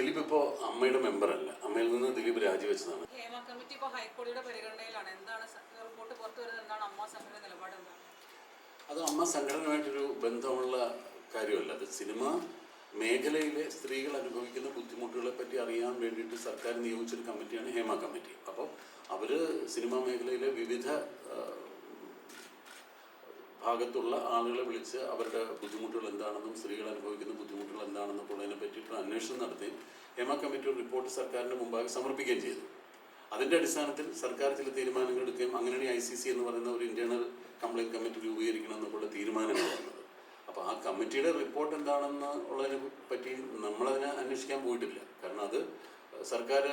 ദിലീപ് ഇപ്പോൾ അമ്മയുടെ മെമ്പറല്ല അമ്മയിൽ നിന്ന് ദിലീപ് രാജിവെച്ചതാണ്. ഹേമ കമ്മിറ്റി ഇപ്പോൾ ഹൈക്കോടതിയുടെ പരിഗണനയിലാണ്. എന്താണ് റിപ്പോർട്ട് പുറത്തു വരുന്നത്? എന്താണ് അമ്മ സംഘടന നിലപാട് എന്താണ്? അത് അമ്മ സംഘടനയുമായിട്ടൊരു ബന്ധമുള്ള കാര്യമല്ല. അത് സിനിമ മേഖലയിലെ സ്ത്രീകൾ അനുഭവിക്കുന്ന ബുദ്ധിമുട്ടുകളെ പറ്റി അറിയാൻ വേണ്ടിയിട്ട് സർക്കാർ നിയോഗിച്ചൊരു കമ്മിറ്റിയാണ് ഹേമ കമ്മിറ്റി. അപ്പോൾ അവർ സിനിമാ മേഖലയിലെ വിവിധ ഭാഗത്തുള്ള ആളുകളെ വിളിച്ച് അവരുടെ ബുദ്ധിമുട്ടുകൾ എന്താണെന്നും സ്ത്രീകൾ അനുഭവിക്കുന്ന ബുദ്ധിമുട്ടുകൾ എന്താണെന്നും ഉള്ളതിനെ പറ്റിയിട്ടുള്ള അന്വേഷണം നടത്തി ഹേമ കമ്മിറ്റി റിപ്പോർട്ട് സർക്കാരിന് മുമ്പാകെ സമർപ്പിക്കുകയും ചെയ്തു. അതിന്റെ അടിസ്ഥാനത്തിൽ സർക്കാർ ചില തീരുമാനങ്ങൾ എടുക്കുകയും അങ്ങനെയാണ് ഐ സി സി എന്ന് പറയുന്ന ഒരു ഇന്റേണൽ കംപ്ലൈന്റ് കമ്മിറ്റി രൂപീകരിക്കണം എന്നുള്ള തീരുമാനങ്ങൾ വന്നത്. അപ്പോൾ ആ കമ്മിറ്റിയുടെ റിപ്പോർട്ട് എന്താണെന്ന് ഉള്ളതിനെ പറ്റി നമ്മളതിനെ അന്വേഷിക്കാൻ പോയിട്ടില്ല. കാരണം അത് സർക്കാർ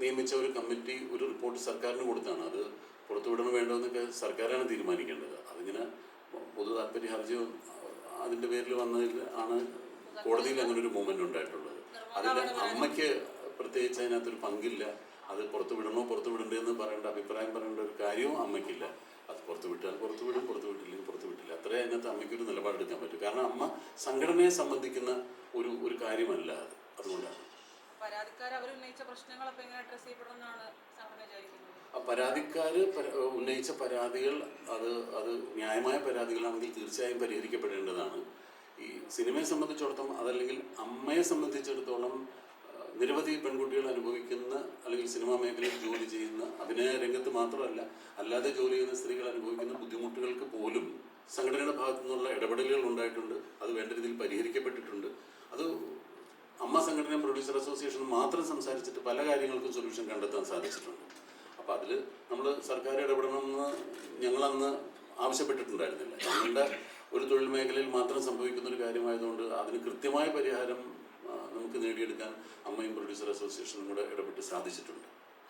നിയമിച്ച ഒരു കമ്മിറ്റി ഒരു റിപ്പോർട്ട് സർക്കാരിന് കൊടുത്താണ്. അത് പുറത്തുവിടണം വേണ്ടതെന്നൊക്കെ സർക്കാരാണ് തീരുമാനിക്കേണ്ടത്. അതിങ്ങനെ പൊതു താല്പര്യ ഹർജി അതിന്റെ പേരിൽ വന്നതിൽ ആണ് കോടതിയിൽ അങ്ങനെ ഒരു മൂവ്മെന്റ് ഉണ്ടായിട്ടുള്ളത്. അതിന്റെ അമ്മയ്ക്ക് പ്രത്യേകിച്ച് അതിനകത്തൊരു പങ്കില്ല. അത് പുറത്തു വിടണോ പുറത്തു വിടണ്ടേ എന്ന് പറയേണ്ട അഭിപ്രായം പറയേണ്ട ഒരു കാര്യവും അമ്മയ്ക്കില്ല. അത് പുറത്തു വിട്ടാൽ പുറത്തു വിടും പുറത്തു വിട്ടില്ലെങ്കിൽ പുറത്തു വിട്ടില്ല. അത്രേ അതിനകത്ത് അമ്മയ്ക്കൊരു നിലപാടെടുക്കാൻ പറ്റും. കാരണം അമ്മ സംഘടനയെ സംബന്ധിക്കുന്ന ഒരു ഒരു കാര്യമല്ല അത്. അതുകൊണ്ടാണ്. പരാതിക്കാർ അവർ ഉന്നയിച്ച എങ്ങനെ ഉന്നയിച്ച പരാതികൾ അത് അത് ന്യായമായ പരാതികളാണെങ്കിൽ തീർച്ചയായും പരിഹരിക്കപ്പെടേണ്ടതാണ്. ഈ സിനിമയെ സംബന്ധിച്ചിടത്തോളം അതല്ലെങ്കിൽ അമ്മയെ സംബന്ധിച്ചിടത്തോളം നിരവധി പെൺകുട്ടികൾ അനുഭവിക്കുന്ന അല്ലെങ്കിൽ സിനിമാ മേഖലയിൽ ജോലി ചെയ്യുന്ന അഭിനയ രംഗത്ത് മാത്രമല്ല അല്ലാതെ ജോലി ചെയ്യുന്ന സ്ത്രീകൾ അനുഭവിക്കുന്ന ബുദ്ധിമുട്ടുകൾക്ക് പോലും സംഘടനയുടെ ഭാഗത്തു നിന്നുള്ള ഇടപെടലുകൾ ഉണ്ടായിട്ടുണ്ട്. അത് വേണ്ട രീതിയിൽ പരിഹരിക്കപ്പെട്ടിട്ടുണ്ട് അത് അമ്മ പ്രൊഡ്യൂസർ അസോസിയേഷൻ മാത്രം സംസാരിച്ചിട്ട് പല കാര്യങ്ങൾക്കും സൊല്യൂഷൻ കണ്ടെത്താൻ സാധിച്ചിട്ടുണ്ട്. അപ്പോൾ അതിൽ നമ്മൾ സർക്കാർ ഇടപെടണമെന്ന് ഞങ്ങളന്ന് ആവശ്യപ്പെട്ടിട്ടുണ്ടായിരുന്നില്ല. ഞങ്ങളുടെ ഒരു തൊഴിൽ മേഖലയിൽ മാത്രം സംഭവിക്കുന്ന ഒരു കാര്യമായതുകൊണ്ട് അതിന് കൃത്യമായ പരിഹാരം നമുക്ക് നേടിയെടുക്കാൻ അമ്മയും പ്രൊഡ്യൂസർ അസോസിയേഷനും കൂടെ ഇടപെട്ട് സാധിച്ചിട്ടുണ്ട്.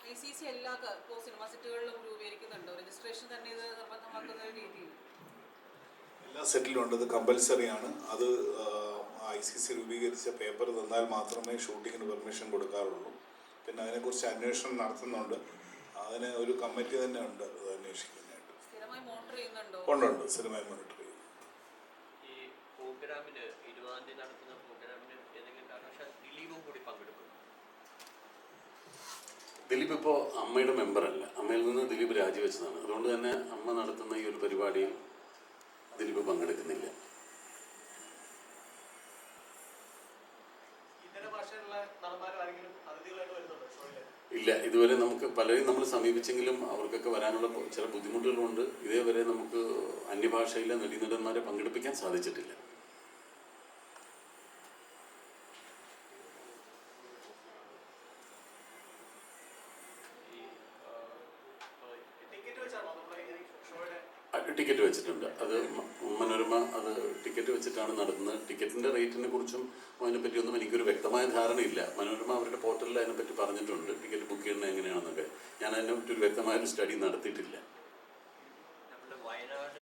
ഐ സി സി എല്ലാ ക- ഇപ്പോൾ സിനിമാ സെറ്റുകളിലും രൂപീകരിക്കുന്നുണ്ടോ? രജിസ്ട്രേഷൻ തന്നെ ഇത് നിർബന്ധമാക്കുന്ന ഒരു രീതിയിൽ എല്ലാ സെറ്റിലും ഉണ്ട്. അത് കമ്പൽസറി ആണ്. അത് ഐ സി സി രൂപീകരിച്ച പേപ്പർ തന്നാൽ മാത്രമേ ഷൂട്ടിങ്ങിന് പെർമിഷൻ കൊടുക്കാറുള്ളൂ. പിന്നെ അതിനെക്കുറിച്ച് അന്വേഷണം നടത്തുന്നുണ്ട്. അതിന് ഒരു കമ്മിറ്റി തന്നെ ഉണ്ട് അത് അന്വേഷിക്കാനായിട്ട്. ഉണ്ട് മോണിറ്റർ ചെയ്യുന്നുണ്ടോ? ഉണ്ടുണ്ട് സിനിമയെ മോണിറ്റർ ചെയ്യും. ദിലീപ് ഇപ്പോൾ അമ്മയുടെ മെമ്പറല്ല അമ്മയിൽ നിന്ന് ദിലീപ് രാജിവെച്ചതാണ്. അതുകൊണ്ട് തന്നെ അമ്മ നടത്തുന്ന ഈ ഒരു പരിപാടിയിൽ ഇല്ല ഇതുവരെ നമുക്ക് പലരെയും നമ്മൾ സമീപിച്ചെങ്കിലും അവർക്കൊക്കെ വരാനുള്ള ചില ബുദ്ധിമുട്ടുകളുണ്ട്. ഇതേവരെ നമുക്ക് അന്യഭാഷയിലെ നടീനടന്മാരെ പങ്കെടുപ്പിക്കാൻ സാധിച്ചിട്ടില്ല. ടിക്കറ്റ് വെച്ചിട്ടുണ്ട്. അത് മനോരമ അത് ടിക്കറ്റ് വെച്ചിട്ടാണ് നടത്തുന്നത്. ടിക്കറ്റിന്റെ റേറ്റിനെ കുറിച്ചും അതിനെപ്പറ്റിയൊന്നും എനിക്കൊരു വ്യക്തമായ ധാരണയില്ല. മനോരമ അവരുടെ പോർട്ടലിൽ അതിനെപ്പറ്റി പറഞ്ഞിട്ടുണ്ട്. ടിക്കറ്റ് ബുക്ക് ചെയ്യുന്നത് എങ്ങനെയാണെന്നൊക്കെ. ഞാൻ അതിനെപ്പറ്റി ഒരു വ്യക്തമായ ഒരു സ്റ്റഡി നടത്തിയിട്ടില്ല.